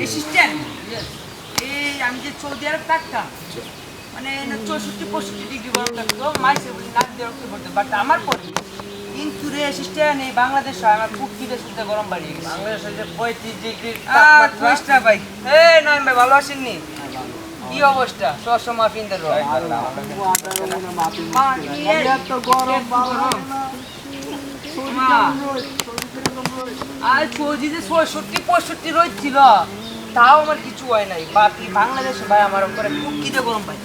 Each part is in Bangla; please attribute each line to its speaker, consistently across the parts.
Speaker 1: অ্যাসিস্ট্যান্ট এই আমি যে সৌদি আরব থাকতাম মানে চৌষট্টি পঁয়ষট্টি ডিগ্রি গরম থাকতো মাইসে বলি নাক দিয়ে রক্ত পড়তো বাট আমার পরে কিন্তু রে অ্যাসিস্ট্যান্ট এই বাংলাদেশ হয় আমার খুব খিদে শুনতে গরম বাড়িয়ে গেছে।
Speaker 2: বাংলাদেশে যে পঁয়ত্রিশ ডিগ্রি
Speaker 1: আর ভাই। এই ভাই ভালো আছেননি? কি অবস্থা? সবসময় মাফিনদের আর ফৌজি যে ছয়ষট্টি পঁয়ষট্টি ছিল তাও আমার কিছু হয় নাই। বাংলাদেশে ভাই আমার উপরে খুব গরম পাই?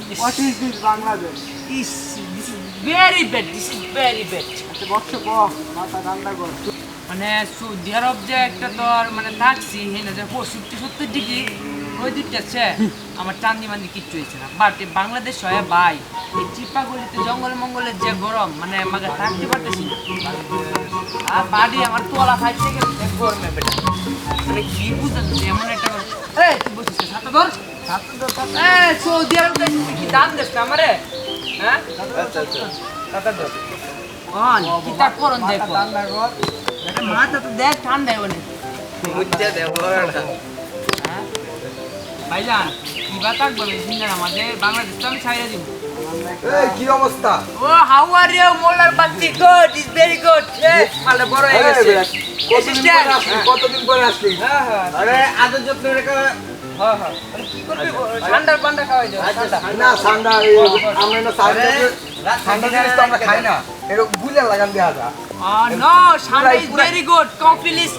Speaker 1: This is very bad this is very bad
Speaker 3: আচ্ছা বক্স কম মাথা ঠান্ডা কর।
Speaker 1: মানে সৌদি আরব যে একটা তো আর মানে থাকছি হেনে যে পঁয়ষট্টি সত্তর ডিগ্রি ওই দিকটাছে আমার টান্দি মান্দি কিচ্ছু হয়েছে না। বাট বাংলাদেশ হয় ভাই এই চিপা গলিতে জঙ্গল মঙ্গলের যে গরম মানে আমাকে থাকতে পারতেছি আর বাড়ি আমার তোলা খাইতে গেলে গরমে বেটা। মানে কি বুঝতে এমন একটা। এই তুই বলছিস ছাতা ধর। ছাতা ধর। এই সৌদি আরব যাইছিস, কি দাম দেশ আমারে? হ্যাঁ?
Speaker 2: আচ্ছা আচ্ছা।
Speaker 1: ছাতা ধর। অন কি করন দেখো। মাথা তো দেখ ঠান্ডায় অনেক
Speaker 2: দেবো
Speaker 1: হ্যাঁ? ভাইজান কি বা থাকব? দিন আমাদের বাংলাদেশ তো আমি ছাইড়ে দিব।
Speaker 2: এই কি অবস্থা?
Speaker 1: ও হাউ আর ইউ? মোলার বাচ্চি গুড ইজ ভেরি গুড মানে বড় হয়ে গেছে।
Speaker 2: কতদিন পরে আসলি? কতদিন পরে আসলি?
Speaker 1: হ্যাঁ হ্যাঁ।
Speaker 2: আরে আদর যত্ন রেখে
Speaker 1: হ্যাঁ হ্যাঁ। কি করবি? ঠান্ডার পান্ডা খাওয়াই যাবে
Speaker 2: না ঠান্ডা আমরা না ঠান্ডা ঠান্ডা জিনিস তো আমরা খাই না। এরকম বুঝে লাগান দেওয়া যা
Speaker 1: Ah no, Shanda is very good. Coffee is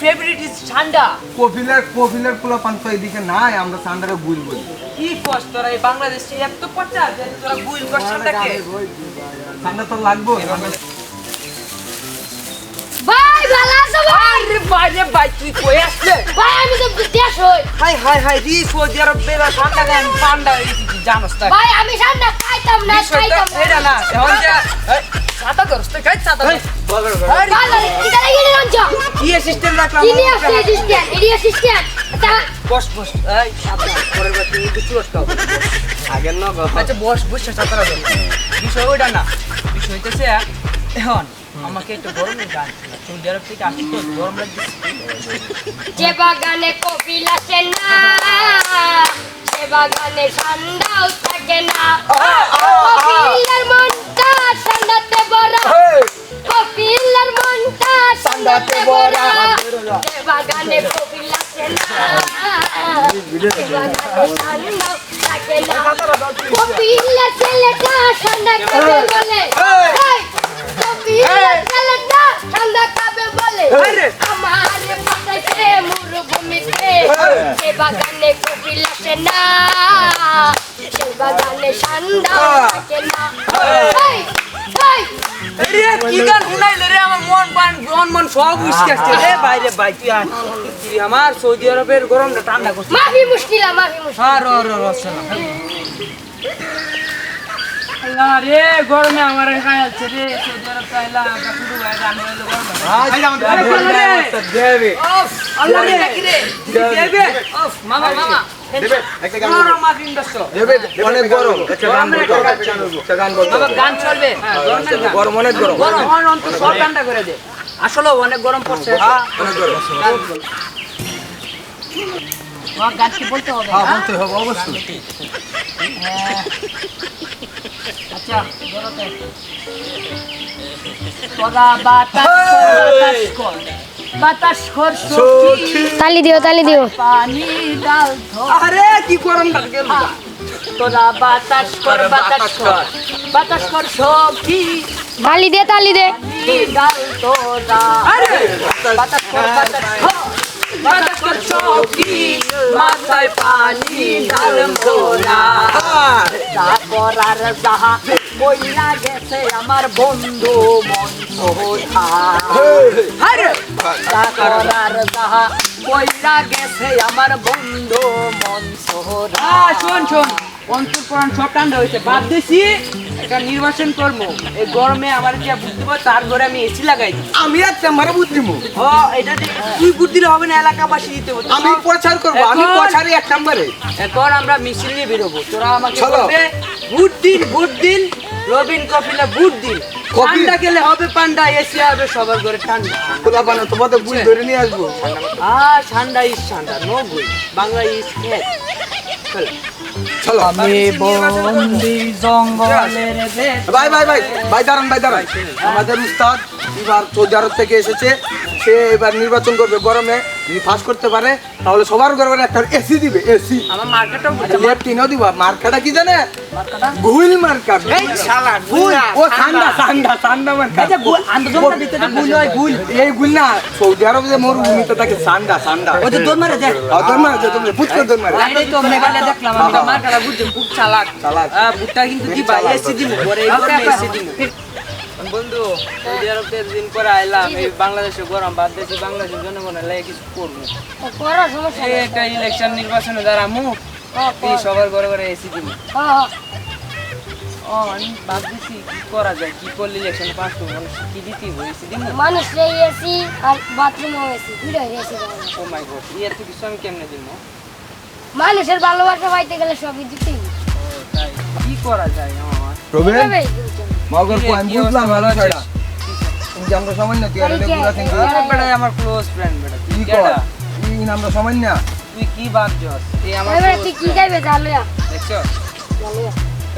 Speaker 1: favorite is Shanda.
Speaker 2: কপিলের কপিলের পোলা পান তো এদিকে নাই আমরা ঠান্ডারে বুল বলি।
Speaker 1: কি কস তোরা বাংলাদেশে এত পচা যে তোরা বুইল কর শান্তাকে
Speaker 2: ঠান্ডা তো লাগবো।
Speaker 4: ভাই ভালো আছো ভাই?
Speaker 1: আরে বাইরে ভাই তুই কই আসলে?
Speaker 4: ভাই আমি তো দেশ হই।
Speaker 1: হাই হাই হাই রি সৌদি আরব বেলা ঠান্ডা গান পান্ডা জানোস
Speaker 4: ভাই আমি ঠান্ডা খাইতাম না খাইতাম না।
Speaker 1: এটা না এখন যা এই, ছাতা ধরস তুই খাই ছাতা কি সিস্টেম রাখলাম
Speaker 4: কি আসছে অ্যাসিস্ট্যান্ট এডি অ্যাসিস্ট্যান্ট
Speaker 1: বস বস এই ছাতা পরের বার একটু চুরস খাও
Speaker 2: আগের না
Speaker 1: আচ্ছা বস বস ছাতা ধর বিষয় ওইটা না। বিষয় হইতেছে এখন আমাকে একটু গরমের গান সৌদি আরব থেকে আসি তো গরম লাগছে
Speaker 4: যে বাগানে কপিল আসে না সে বাগানে ঠান্ডাও থাকে না। কপিলের মনটা ঠান্ডাতে ভরা কপিলের মনটা ঠান্ডাতে ভরা বাগানে কপিল কপিলের ছেলেটা ঠান্ডা খাবে বলে। এই, কপিলের ছেলেটা ঠান্ডা খাবে বলে! আমারে পাঠাইছে মরুভূমিতে সে বাগানে কপিল আসে না। সে বাগানে ঠান্ডা থাকে না।
Speaker 1: কি গান শুনাইলে রে? আমার মন পান মন মন সব উস্কে আসছে। রে বাইরে ভাই তুই আমার সৌদি আরবের গরমটা ঠান্ডা করছিস
Speaker 4: মাফি মুশকিল মাফি মুশকিল।
Speaker 1: রো রো রো আল্লাহ রে গরমে আমার খায় আছে রে। সৌদি আরব রান্না
Speaker 2: দেবে
Speaker 1: মামা মামা।
Speaker 2: দেবে। একটা গান
Speaker 1: গরম মাফিন দস্ত
Speaker 2: দেবে। অনেক গরম। একটা গান গান বলতো
Speaker 1: বাবা গান চলবে। হ্যাঁ
Speaker 2: গরম অনেক গরম।
Speaker 1: সব ঠান্ডা করে দে। আসলে অনেক গরম পড়ছে।
Speaker 2: অনেক গরম।
Speaker 1: গান কি বলতে হবে
Speaker 2: হ্যাঁ
Speaker 1: হ্যাঁ?
Speaker 2: বলতে হবে অবশ্যই।
Speaker 1: আচ্ছা তোরা বাতাস কর, বাতাস সখী।
Speaker 4: তালি দিও তালি দিও।
Speaker 1: পানি ডাল আরে কি গরম লাগে তোরা বাতাস কর বাতাস কর। বাতাস কর সখী।
Speaker 4: তালি দে তালি দে।
Speaker 1: পানি ডাল তোরা। আরে! বাতাস কর বাতাস কর। বাতাস কর সখী। মাথায় পানি ডাল মোরা। যা করার যাহা কইরা গেছে আমার বন্ধু মন। গেছে আমার বন্ধু মন শোন শোন অন্তর প্রাণ সব ঠান্ডা হয়েছে বাদ দিছি একটা নির্বাচন করব এই গরমে আমার যা তার ঘরে আমি এসি লাগাই
Speaker 2: আমি আর আমারে বুদ্ধি মু
Speaker 1: ও এটা বুদ্ধি হবে না এলাকাবাসী দিতে
Speaker 2: আমি প্রচার করব আমি প্রচারে এক নম্বরে
Speaker 1: এখন আমরা মিছিল নিয়ে বেরোবো তোরা আমাকে। বলবে ভোট দিন ভোট দিন রবিন কপিলা ভোট দিন ঠান্ডা খেলে হবে পান্ডা এসি হবে সবার ঘরে ঠান্ডা।
Speaker 2: খোলা পানো তোমাদের বুঝ ধরে নিয়ে আসব।
Speaker 1: আ ঠান্ডা ইস ঠান্ডা নো গুই বাংলা ইস খেত।
Speaker 2: চলো।
Speaker 1: আমি বন্দি জঙ্গলের
Speaker 2: ভাই ভাই ভাই ভাই দাঁড়ান ভাই দাঁড়ান। আমাদের উস্তাদ এবার সৌদি থেকে এসেছে। সে এবার নির্বাচন করবে গরমে। যদি পাস করতে পারে তাহলে সবার ঘরে ঘরে একটা এসি দিবে এসি
Speaker 1: আমার মার্কেটটাও
Speaker 2: আচ্ছা লেফটিনও দিব। মার্কাটা কি জানে? গুইল মার্কা।
Speaker 1: এই শালা
Speaker 2: গুল ও ঠান্ডা। ঠান্ডা ঠান্ডা মার্কা।
Speaker 1: আন্দোলনটা দিতে তো গুল হয় গুল
Speaker 2: এই গুল না সৌদি আরব যে মরুভূমিতে থাকে ঠান্ডা ঠান্ডা।
Speaker 1: ওই তো দোর মারে দেখ
Speaker 2: আর তোর মারে তোমরা বুঝ করে তোর মারে।
Speaker 1: বাইরে তো মেঘালয় দেখলাম আমি মার্কাটা বুঝছি খুব চালাক।
Speaker 2: চালাক।
Speaker 1: বুটটা কিন্তু দিবা এসি দিমু পরে এসি দিমু। বন্ধু সৌদি আরব থেকে দিন পরে আইলাম এই বাংলাদেশে গরম বাদ দেশে বাংলাদেশের জনগণের লাগে কিছু করব। এই একটা ইলেকশন নির্বাচনে দাঁড়ামু
Speaker 4: হ্যাঁ,
Speaker 1: এই সবার ঘরে ঘরে এসি
Speaker 4: হ্যাঁ, হ্যাঁ।
Speaker 1: ও আমি ভাবতেছি কি করা যায় কি করলে ইলেকশন পাস করব মানুষ কি দিতে এসি দিমু
Speaker 4: মানুষ এসি আর বাথরুমও এসি দুইটা এসি
Speaker 1: ও মাই গড কিছু আমি কেমনে দিমু
Speaker 4: মানুষের ভালোবাসা পাইতে গেলে সবই দিতেই
Speaker 1: ও তাই। কি করা যায় আমার।
Speaker 2: মগর
Speaker 1: কো
Speaker 2: আমি বুঝলাম ভালো
Speaker 1: আছিস?
Speaker 2: কিন্তু আমরা সামান্য তুই আর? লেগুলা কিন্তু।
Speaker 1: আরে বেটা আমার ক্লোজ ফ্রেন্ড বেটা তুই?
Speaker 2: কর? তুই আমরা সামান্য
Speaker 1: তুই কি ভাবছস? এই আমার
Speaker 4: তুই কি। খাইবে জানো
Speaker 1: দেখছ?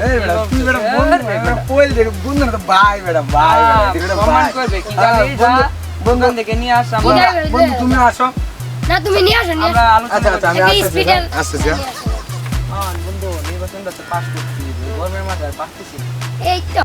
Speaker 2: এই বেটা তুই বেটা বন্ধু
Speaker 1: বেটা।
Speaker 2: বেটা পোল দে বন্ধু না ভাই বেটা ভাই বেটা, বেটা
Speaker 1: সম্মান করবে কি যাবি
Speaker 2: বন্ধু
Speaker 1: যা
Speaker 2: বন্ধু।
Speaker 1: বন্ধু দেখে নিয়ে আস আমরা
Speaker 2: বন্ধু তুমি আসো।
Speaker 4: না তুমি নিয়ে আসো
Speaker 2: আচ্ছা আচ্ছা আমি হ্যাঁ, হ্যাঁ।
Speaker 1: হ্যাঁ বন্ধু নির্বাচনটা তো পাস করছি।
Speaker 4: এই তো।